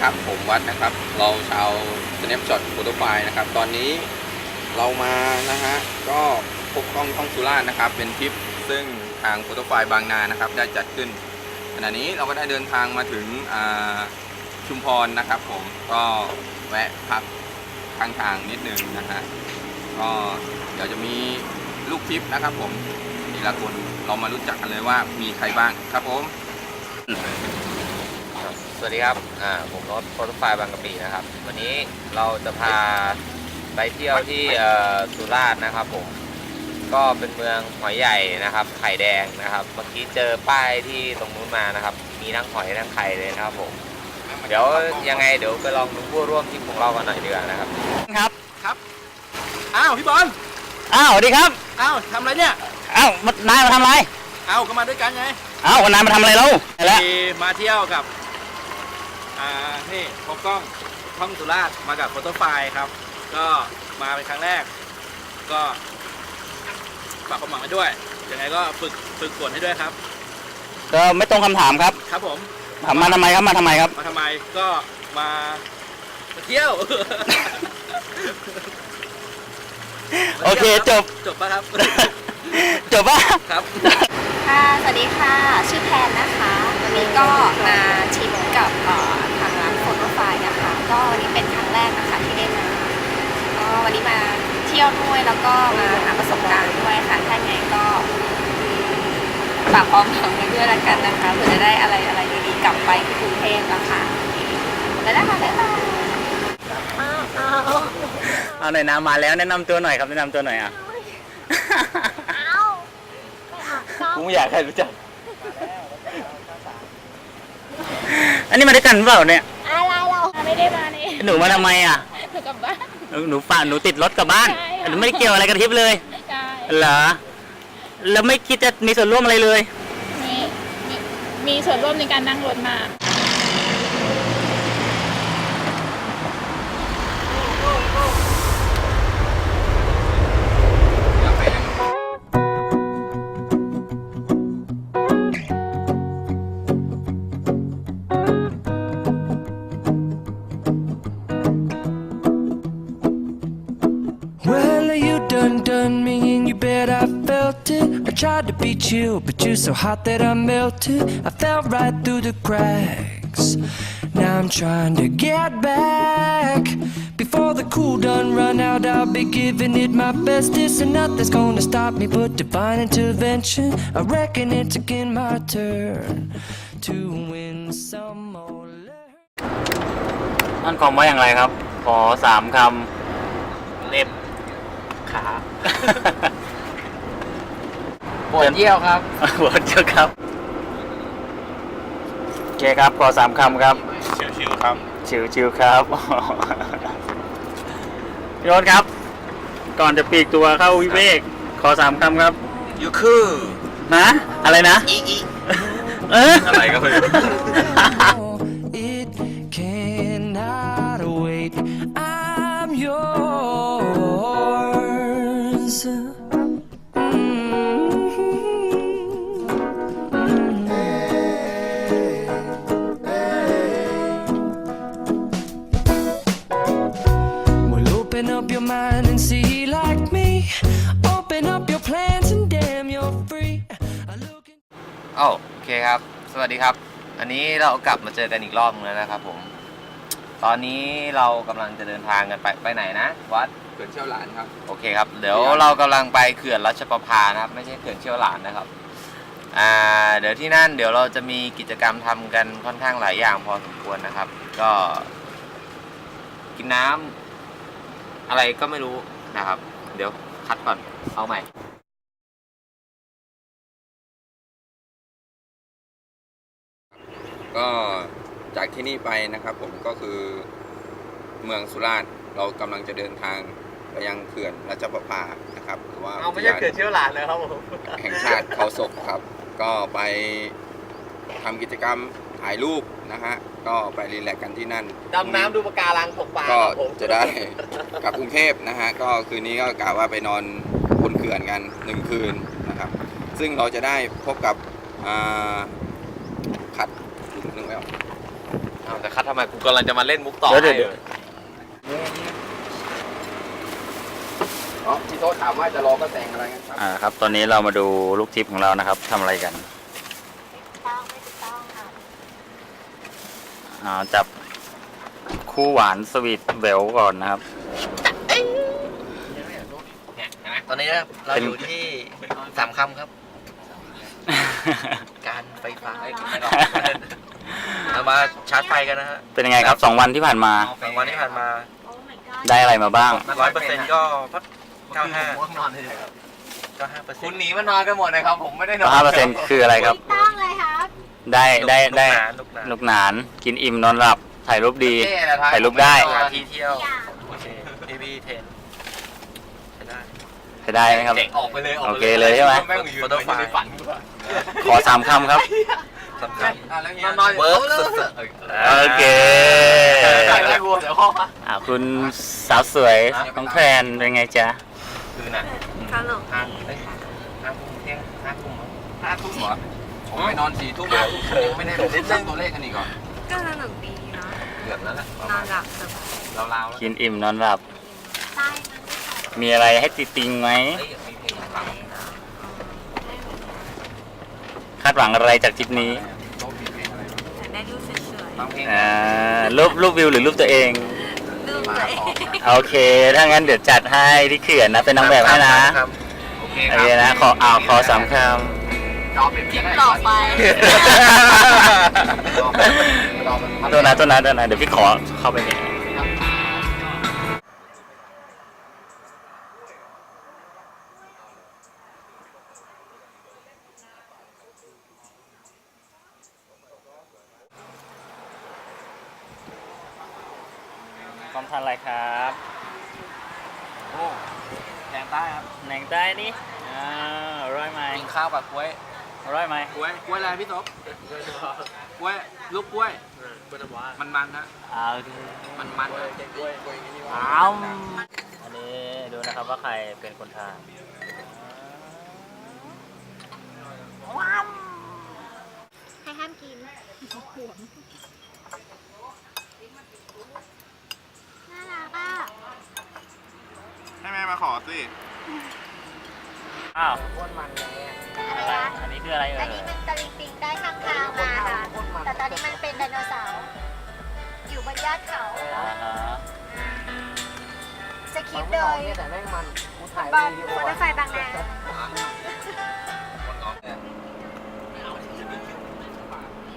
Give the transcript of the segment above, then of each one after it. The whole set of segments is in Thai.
ครับผมวัดนะครับ เราชาว Snapshot Photo File นะครับ ตอนนี้เรามานะฮะก็พบกล้องท่องสุราษนะครับ เป็นทริปซึ่งทาง Photo File บางนานะครับ ได้จัดขึ้น ขณะนี้เราก็ได้เดินทางมาถึงชุมพรนะครับ ผมก็แวะพักข้างทางนิดนึงนะฮะก็เดี๋ยวจะมีลูกทริปนะครับ ผมทีละคนเรามารู้จักกันเลยว่ามีใครบ้างครับผม สวัสดีครับ อ่า ผมรถโฟโตไฟล์บางกะปินะครับ วันนี้เราจะพาไปเที่ยวที่เอ่อสุราษฎร์นะครับผม ก็เป็นเมืองหอยใหญ่นะครับ ไข่แดงนะครับ เมื่อกี้เจอป้ายที่ตรงนู้นมานะครับ มีทั้งหอยทั้งไข่เลยนะครับผม เดี๋ยวยังไงเดี๋ยวไปลองดูผู้ร่วมทริปของเรากันหน่อยดีกว่านะครับ ครับ อ้าวพี่บอล อ้าวสวัสดีครับ อ้าวทำอะไรเนี่ย อ้าวนายมาทำอะไร อ้าวก็มาด้วยกันไง อ้าววันนายมาทำอะไรแล้วแล้วมีมาเที่ยวกับ อ่านี่พบกล้องท่องสุราษฎร์มากับโฟโต้ไฟล์ครับ ก็มาเป็นครั้งแรก ก็ฝากความหวังไว้ด้วยยังไงก็ฝึกฝึกฝนให้ด้วยครับ ก็ไม่ตรงคำถามครับครับผม ถามมาทำไมครับมาทำไมครับ มาทำไมก็มามาเที่ยว โอเคจบ จบปะครับ จบป่ะ ครับ ค่ะสวัสดีค่ะ ชื่อแพนนะคะ วันนี้ก็มาทริป กับเอ่อทางร้านโฟโต้ไฟนะคะ ก็วันนี้เป็นครั้งแรกนะคะที่ได้มาก็วันนี้มาเที่ยวด้วยแล้วก็มาหาประสบการณ์ด้วยค่ะถ้าไงก็ฝากความหวังไว้ด้วยละกันนะคะเพื่อจะได้อะไรอะไรดีๆกลับไปที่กรุงเทพนะคะแล้วนะคะบ๊ายบายเอาหน่อยนะมาแล้วแนะนำตัวหน่อยครับแนะนำตัวหน่อยอะกูไม่อยากให้รู้จัก นนี้มาด้วยกันเปล่าเนี่ย อะไรเราไม่ได้มานี่หนูมาทำไมอะ หนูกลับบ้านหนูหนูฝากหนูติดรถกลับบ้านใช่ค่ะหนูไม่ได้เกี่ยวอะไรกับทริปเลย ใช่เหรอ แล้วไม่คิดจะมีส่วนร่วมอะไรเลย มีมีมีส่วนร่วมในการนั่งรถมา tried to be chill, but you're so hot that I melted. I fell right through the cracks. Now I'm trying to get back. Before the cool done run out, I'll be giving it my best. This and nothing's gonna stop me but divine intervention. I reckon it's again my turn to win some or learn. นั่นคอมว่าอย่างไรครับ ขอสามคำ เล็บ ขา วดเยี่ยวครับปวดเยอะครับโอเคครับขอสามคำครับชิวๆครับชิวชิวๆครับพี่โรถครับ ก่อนจะปลีกตัวเข้าวิเวกขอสามคำครับยูคือนะอะไรนะอีอีเอออะไรก็ไม่รู้ อ้าโอเคครับ สวัสดีครับ อันนี้เรากลับมาเจอกันอีกรอบนึงแล้วนะครับผม ตอนนี้เรากำลังจะเดินทางกันไปไปไหนนะ วัด เกิดเชี่ยวหลานครับ โอเคครับ เดี๋ยวเรากำลังไปเขื่อนรัชประภานะครับ ไม่ใช่เขื่อนเชี่ยวหลานนะครับ อ่า เดี๋ยวที่นั่นเดี๋ยวเราจะมีกิจกรรมทำกันค่อนข้างหลายอย่างพอสมควรนะครับ ก็ กินน้ำอะไรก็ไม่รู้นะครับ เดี๋ยวคัดก่อน เอาใหม่ ก็จาก ที่นี่ไปนะครับ ผมก็คือเมืองสุราษฎร์เรากำลังจะเดินทางไปยังเขื่อนรัชประภานะครับหรือว่าเอาไม่ใช่เขื่อนเชี่ยวหลานเลยครับผมแห่งชาติเขาศกครับ ก็ไปทำกิจกรรมถ่ายรูปนะฮะก็ไปรีแลกซ์กันที่นั่นดำน้ำดูปะการังตกปลาก็ครับผมจะได้กลับกรุงเทพนะฮะก็คืนนี้ก็กะว่าไปนอนบนเขื่อนกันหนึ่งคืนนะครับ ซึ่งเราจะได้พบกับ อ่าขัดนึกไม่ออกเอาแต่คัดทำไมกูกำลังจะมาเล่นมุกต่อเดี๋ยวให้เดี๋ยว อ๋อพี่โต๊ะถามว่าจะรอกระแสงอะไรกันครับ อ่าครับ ตอนนี้เรามาดูลูกทิพย์ของเรานะครับทำอะไรกันต้องไม่ถูกต้องค่ะอ่าจับคู่หวานสวีทเวลก่อนนะครับเนี่ยเห็นไหมตอนนี้นะครับเราเป็นอยู่ที่สามคำครับ การไฟฟ้าไม่ไม่ต้อง เรามาชาร์จไฟกันนะฮะเป็นยังไงครับสองวันที่ผ่านมา สองวันที่ผ่านมาได้อะไรมาบ้าง ร้อยเปอร์เซ็นต์ก็พักเก้าห้าเก้าห้าเปอร์เซ็คุนณต์หนีมานอนกันหมดเลยครับ ผมไม่ได้นอนห้าเปอร์เซ็นต์คืออะไรครับต้องเลยครับ ได้ได้ได้ลูกหนานลูกหนานกินอิ่มนอนหลับถ่ายรูปดี เท่นะท้ถ่ายรูปได้ลูกหนานที่เที่ยว อย่างโอเคพีบีเทนใช้ได้ ใช้ได้ไหมครับ เจ๋งออกไปเลยโอเคเลยใช่ไหม แม่งอยู่ในฝันกูอะขอสามคำครับ สำคัญอะแล้วเงี้ยนอนเวิร์กสุดโอเคใส่ได้กูเดี๋ยวห้องมา อ่าคุณสาวสวยน้องแพนเป็นไงจ๊ะ คือน่ะขนมห้าเอ้ยห้าทุ่มเที่ยงห้าทุ่มมั้งห้าทุ่มเหรอผมไปนอนสี่ทุ่มห้าทุ่มยังไม่ได้เล่นเรื่องตัวเลขกันอีกก่อนก็สนุกดีเนาะเกือบแล้วแหละนอนหลับสบายราวๆแล้วกินอิ่มนอนหลับ ใต้มันไม่ใส่มีอะไรให้ติดติงไหมเฮ้ยมีเพลงฟัง คาดหวังอะไรจากทริปนี้แต่ได้รูปสวยฟังเพลงอ่ารูปรูปวิวหรือรูปตัวเอง ๆรูปตัวเองโอเค ถ้างั้นเดี๋ยวจัดให้ที่เขื่อนนะ เป็นนางแบบให้นะครับโอเคโอคเครับนะ ขออ่าวขอสามคจอเป็นเพลงต่อไปำ ตัวนะตัวนะตัวนะเดี๋ยวพี่ขอเข้าไปเนี่ยความทันอะไรครับ โอ้แกงใต้ครับ แห น่งใต้นี่อ่าอร่อยไหมกินข้าวกับกล้วยอร่อยไหมกล้วยกล้วยอะไรพี่ต๊บกล้วยลูกกล้วยมันมันๆนะอ่าโอเคมันมันๆนะอ้าวอันนี้ดูนะครับว่าใครเป็นคนทานให้ห้ามกินน่ารักอะให้แม่มาขอสิ อ้าวอะไรนะอันนี้คืออะไรเอ่อัยนนี้มันตะลิงปิงได้ข้างทางมาค่ะ แต่ตอนนี้มันเป็นไดโนเสาร์ อยู่บนยอดเขา อ่าฮะจะคิดโดยบอลมอเตอร์ไซค์บางนา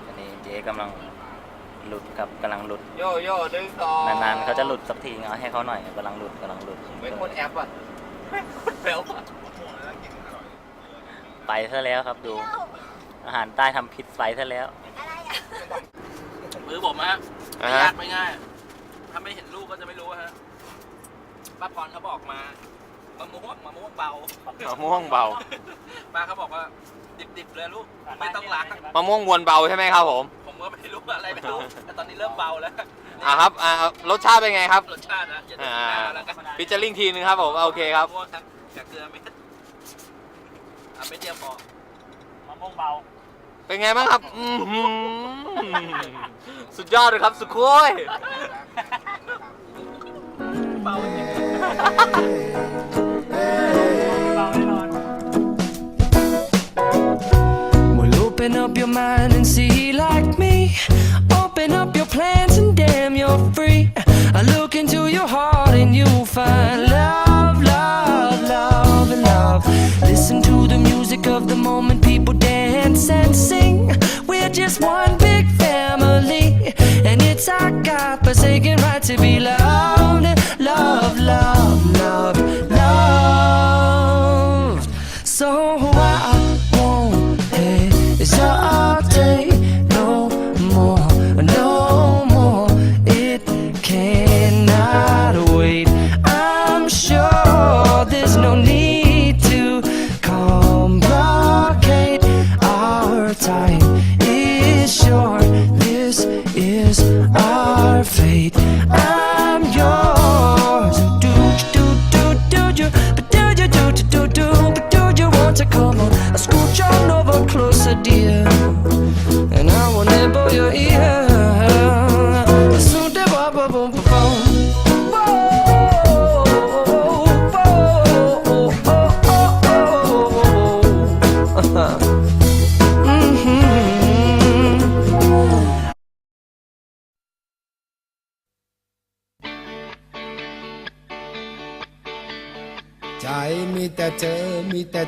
อันนี้เจ๊กำลังหลุดกับกำลังหลุด โยโย่ดึงสองนานๆเขาจะหลุดสักทีเอาให้เขาหน่อยกำลังหลุดกำลังหลุดไม่คนแอปอะไม่คนเบลอะ ไปซะแล้วครับดู อาหารใต้ทำพิษไปซะแล้วอะไรอะมือผมฮะอ่าไม่ฮะ ยากไม่ง่าย ถ้าไม่เห็นลูกก็จะไม่รู้ฮะป้าพรเขาบอกมามะม่วงมะม่วงเบามะม่วงเบา ป้าเขาบอกว่า ดิบๆเลยลูก ไม่ต้องล้างมะม่วงมวลเบาใช่ไหมครับผมผมก็ไม่รู้อะไรไม่รู้ แต่ตอนนี้เริ่มเบาแล้วอ่าครับอ่ารสชาติเป็นไงครับ รสชาตินะจะได้อ่ากินแล้วกันพิจาริ่งทีนึงครับผม โอเคครับมะม่วงครับกับเกลือเม็ด อะเม็ดเดียวพอมะม่วงเบาเป็นไงบ้างครับอื้อหือสุดยอดเลยครับ สุดโค้ย เบาจริง Well, open up your mind and see like me. Open up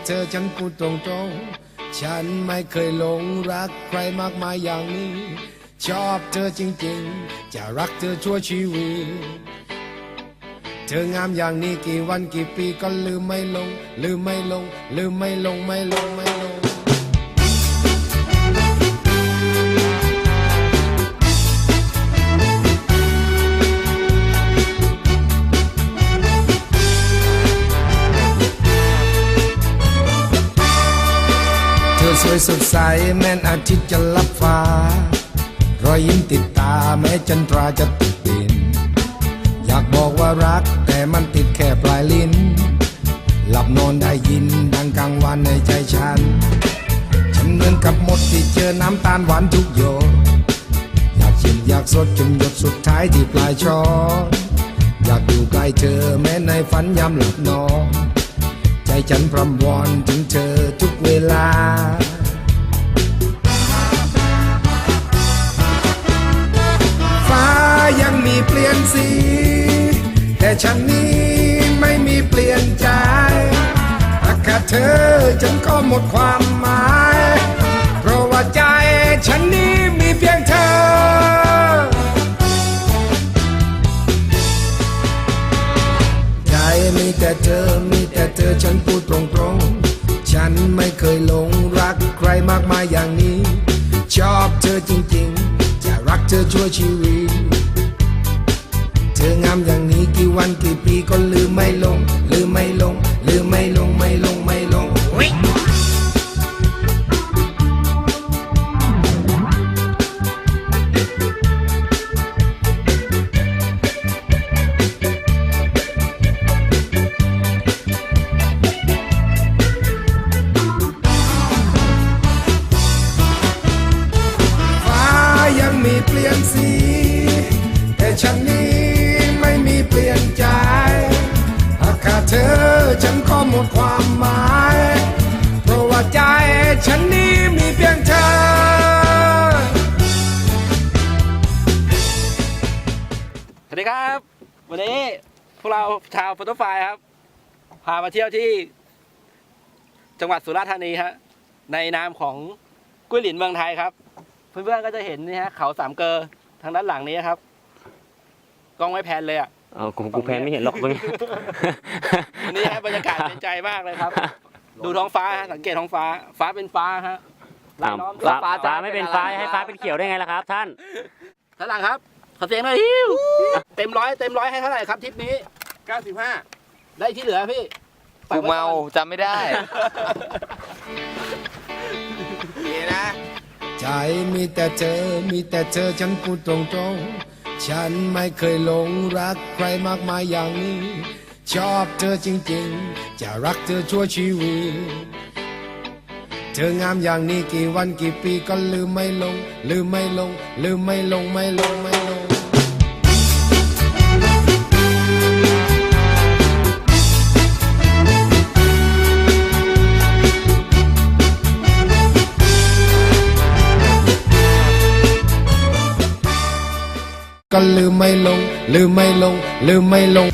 เธอฉันพูดตรงๆ ฉันไม่เคยหลงรักใครมากมายอย่างนี้ ชอบเธอจริงๆ จะรักเธอชั่วชีวิต เธองามอย่างนี้กี่วันกี่ปีก็ลืมไม่ลง ลืมไม่ลง ลืมไม่ลงไม่ลงไม่ลง วยสดใสแม้นอาทิตย์จะลับฟ้า รอยยิ้มติดตาแม้จันทราจะติดดิน อยากบอกว่ารักแต่มันติดแค่ปลายลิ้น หลับนอนได้ยินดังกลางวันในใจฉัน ฉันเหมือนกับมดที่เจอน้ำตาลหวานทุกโยอยากชิมอยากสดจนหยดสุดท้ายที่ปลายช้อนอยากอยู่ใกล้เธอแม้ในฝันยามหลับนอนใจฉันพรำวอนถึงเธอทุกเวลา เปลี่ยนสี แต่ฉันนี้ไม่มีเปลี่ยนใจถ้าขาดเธอฉันก็หมดความหมาย เพราะว่าใจฉันนี้มีเพียงเธอใจมีแต่เธอ มีแต่เธอ ฉันพูดตรงๆ ฉันไม่เคยหลงรักใครมากมายอย่างนี้ ชอบเธอจริงๆ จะรักเธอชั่วชีวิต ธองามอย่างนี้กี่วันกี่ปีก็ลืมไม่ลง ลืมไม่ลง ลืมไม่ลงไม่ลงไม่ลง สวัสดีครับ วันนี้พวกเราชาวโฟโตไฟล์ครับ พามาเที่ยวที่ จังหวัดสุราษฎร์ธานีฮะในนามของกุ้ยหลินเมืองไทยครับ เพื่อนๆก็จะเห็นนี่ฮะเขาสามเกลอทางด้านหลังนี้ครับ กล้องไม่แพนเลยอะเออกูกูแพนไม่เห็นหรอกมึงวันนี้ฮะบรรยากาศเป็นใจมากเลยครับ ดูท้องฟ้าฮะสังเกตท้องฟ้า ฟ้าเป็นฟ้าฮะรายล้อมฟ้าฟ้าฟ้าไม่เป็นฟ้าให้ฟ้าเป็นเขียวได้ไงล่ะครับ ท่านท่านหลังครับ ขอเสียงหน่อยฮิวเต็มร้อยเต็มร้อยให้เท่าไหร่ครับทริปนี้ 95 ได้ที่เหลือพี่ฝกูกไว้เมาก่อนจำไม่ได้นี่นะ ใจมีแต่เธอ มีแต่เธอฉันพูดตรงๆ ฉันไม่เคยหลงรักใครมากมายอย่างนี้ ชอบเธอจริงๆ จะรักเธอชั่วชีวิต เธองามอย่างนี้กี่วันกี่ปีก็ลืมไม่ลง ลืมไม่ลง ลืมไม่ลงไม่ลงไม่ลงก็ลืมไม่ลง ลืมไม่ลง ลืมไม่ลง